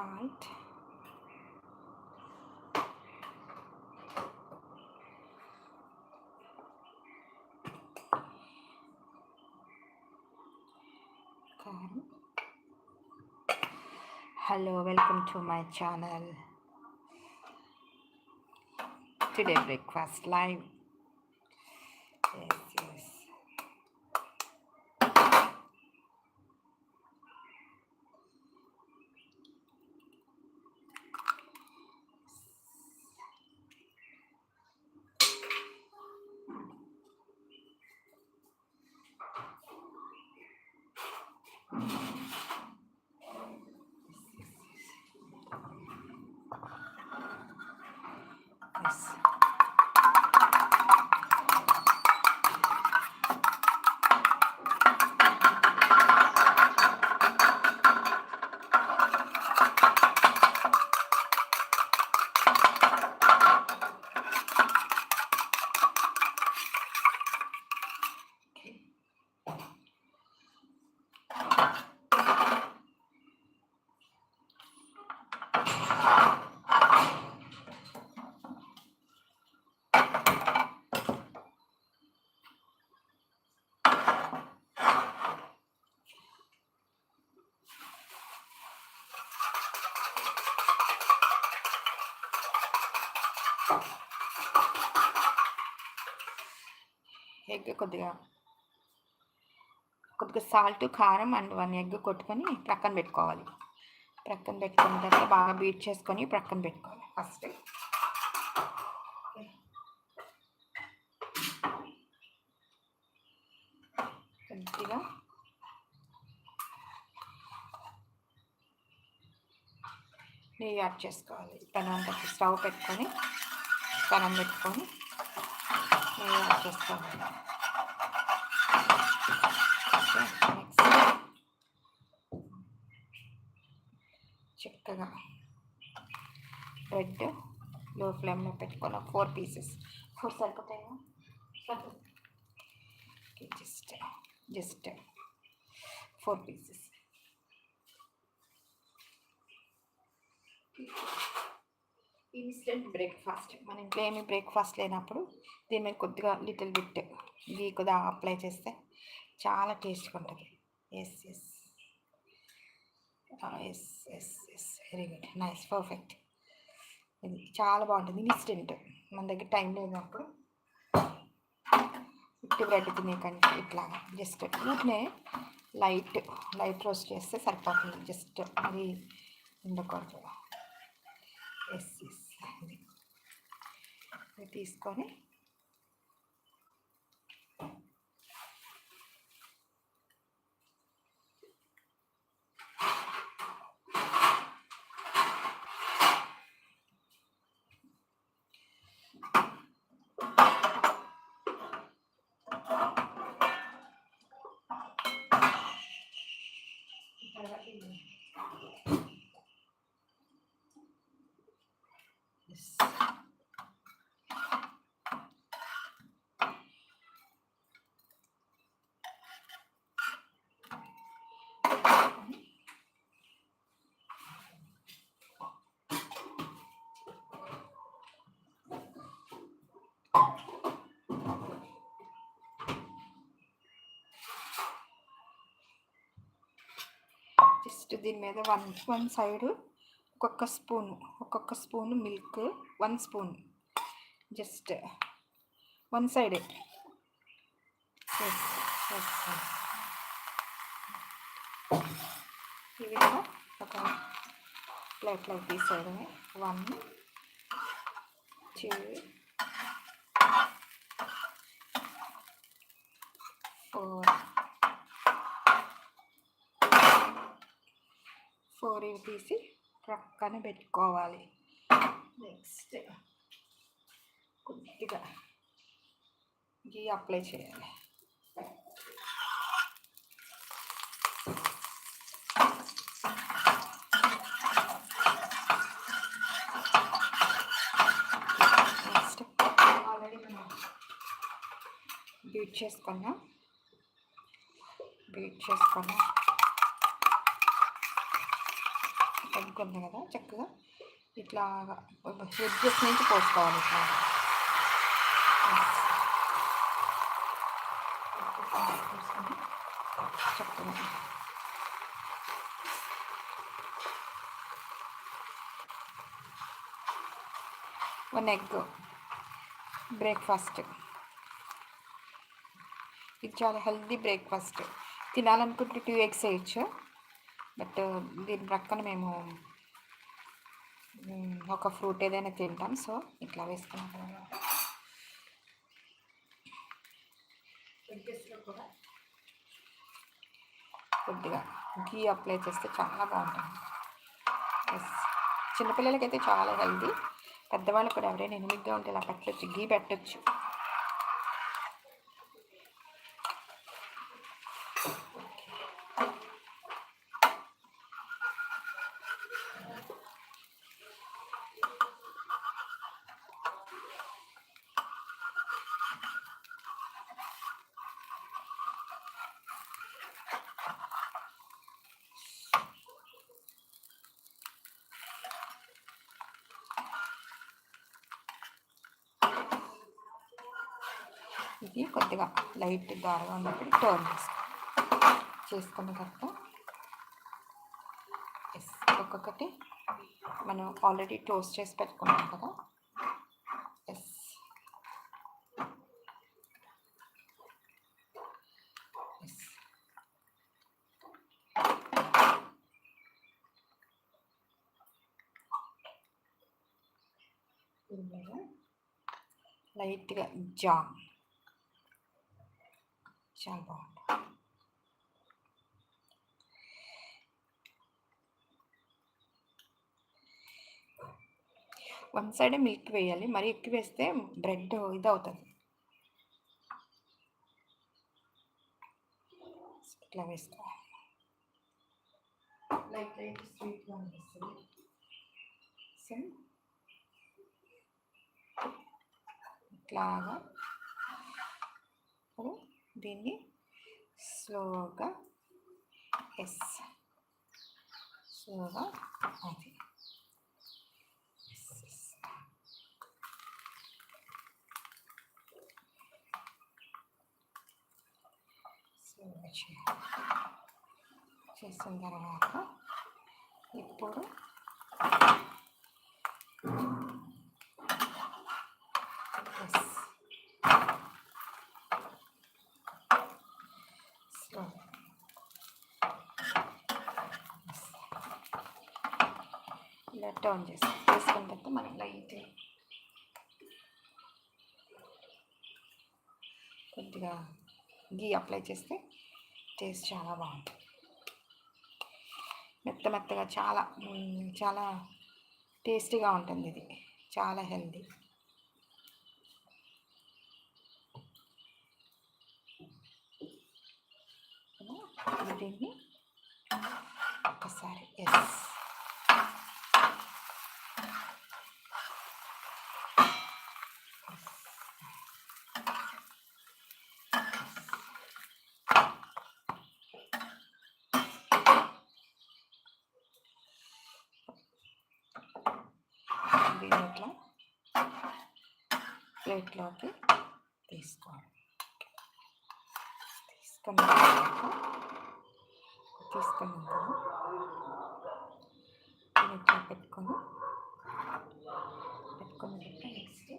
side. Hello, welcome to my channel. Today breakfast live egg కొద్దిగా కొద్దిగా salt కారం and one egg కొట్టుకొని ప్రక్కన పెట్టుకోవాలి. ప్రక్కన పెట్టుకున్న తర్వాత బాగా బీట్ చేసుకొని ప్రక్కన పెట్టుకోవాలి. ఫస్ట్ కొద్దిగా. నెయ్యి యాడ్ చేసుకోవాలి. పెనంతకి స్టవ్ పెట్టుకొని పెనం పెట్టుకొని నెయ్యి యాడ్ చేసుకోవాలి నెక్స్ట్ చక్కగా బ్రెడ్లో ఫ్లేమ్లో పెట్టుకొని ఫోర్ పీసెస్ ఫోర్ సరిపోతాయా. Just just four pieces instant breakfast. మన ఇంట్లో ఏమి బ్రేక్ఫాస్ట్ లేనప్పుడు దీని మీద కొద్దిగా లిటిల్ బిట్ గీ కొద్దిగా అప్లై చేస్తే చాలా టేస్ట్గా ఉంటుంది. Yes yes yes yes yes very good nice perfect ఇది చాలా బాగుంటుంది. ఇన్స్టెంట్ మన దగ్గర టైం లేనప్పుడు ఉట్టి బ్రెడ్ తినే ఇట్లా జస్ట్ వీటినే లైట్ లైట్ రోస్ట్ చేస్తే సరిపోతుంది. జస్ట్ మరి ఉండకూడదు. ఎస్ ఎస్ తీసుకొని Yes. ఫస్ట్ దీని మీద వన్ వన్ సైడ్ ఒక్కొక్క స్పూన్ ఒక్కొక్క spoon milk one spoon. Just one side. ఈ విధంగా ఒక ప్లేట్లో తీసేయడమే. One two four. పూరీలు తీసి ప్రక్కన పెట్టుకోవాలి. నెక్స్ట్ కొద్దిగా గీ అప్లై చేయాలి. నెక్స్ట్ ఆల్రెడీ మనం బీట్ చేసుకున్నాం. బీట్ చేసుకున్నాం. ఎగ్ కదా చక్కగా ఇట్లా ఎడ్జెస్ నుంచి పోసుకోవాలి ఇట్లా. చక్కగా. One egg breakfast. ఇది చాలా హెల్దీ బ్రేక్ఫాస్ట్. తినాలనుకుంటే టూ ఎగ్స్ వేయచ్చు. బట్ దీని ప్రక్కన మేము ఒక ఫ్రూట్ ఏదైనా తింటాం. సో ఇట్లా వేసుకున్నాం. అనమాట కొద్దిగా గీ అప్లై చేస్తే చాలా బాగుంటుంది. ఎస్ చిన్నపిల్లలకైతే చాలా హెల్దీ పెద్దవాళ్ళు కూడా ఎవరైనా ఎనిమిదిగా ఉంటే ఇలా పెట్టచ్చు గీ పెట్టచ్చు. ఇది కొద్దిగా లైట్ ద్వారా ఉన్నప్పుడు టర్న్ చేసుకో చేసుకున్న తర్వాత ఎస్ ఒక్కొక్కటి మనం ఆల్రెడీ టోస్ట్ చేసి పెట్టుకున్నాం కదా. ఎస్ ఎస్ లైట్గా జామ్. చాలా బాగుంటుంది వన్ సైడే మిల్క్ వేయాలి మరి ఎక్కువ వేస్తే బ్రెడ్ ఇది అవుతుంది ఇట్లా వేసుకోవాలి లైట్ లైట్ స్వీట్గా అనిపిస్తుంది సో ఇట్లాగా. దీన్ని స్లోగా ఎస్ స్లోగా అది. చేసిన తర్వాత ఇప్పుడు ఎస్ స్లో ఇలా టర్న్ చేస్తాం. చేసుకున్న తర్వాత మనం లైట్ కొద్దిగా గీ అప్లై చేస్తే టేస్ట్ చాలా బాగుంటుంది. మెత్త మెత్తగా చాలా చాలా టేస్టీగా ఉంటుంది ఇది. చాలా హెల్దీ. దీన్ని ఒక్కసారి ఎస్ దీన్ని ఇట్లా ప్లేట్లోకి తీసుకోవాలి. తీసుకున్న తర్వాత తీసుకున్నాం కదా ఇట్లా పెట్టుకొని పెట్టుకున్న తర్వాత నెక్స్ట్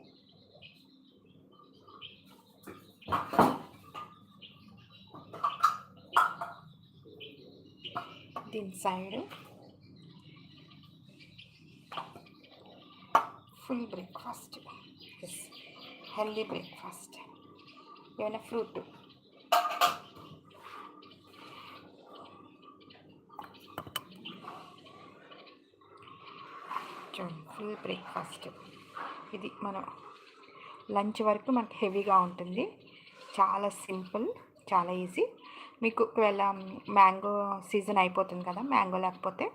దీని side full breakfast yes healthy breakfast ఏమైనా ఫ్రూట్ చూడండి ఫుల్ బ్రేక్ఫాస్ట్ ఇది మనం లంచ్ వరకు మనకి హెవీగా ఉంటుంది. చాలా సింపుల్ చాలా ఈజీ మీకు ఒకవేళ um, మ్యాంగో సీజన్ అయిపోతుంది కదా మ్యాంగో లేకపోతే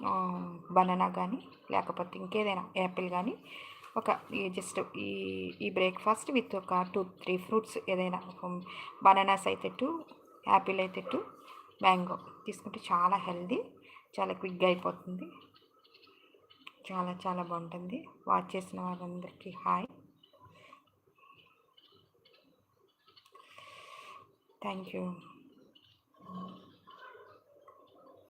um, బనానా కానీ లేకపోతే ఇంకేదైనా యాపిల్ కానీ ఒక ఈ జస్ట్ ఈ ఈ బ్రేక్ఫాస్ట్ విత్ ఒక టూ త్రీ ఫ్రూట్స్ ఏదైనా బనానాస్ అయితే టూ యాపిల్ అయితే టూ మ్యాంగో తీసుకుంటే చాలా హెల్దీ చాలా క్విక్గా అయిపోతుంది. చాలా చాలా బాగుంటుంది. వాచ్ చేసిన వాళ్ళందరికీ హాయ్ థ్యాంక్ యూ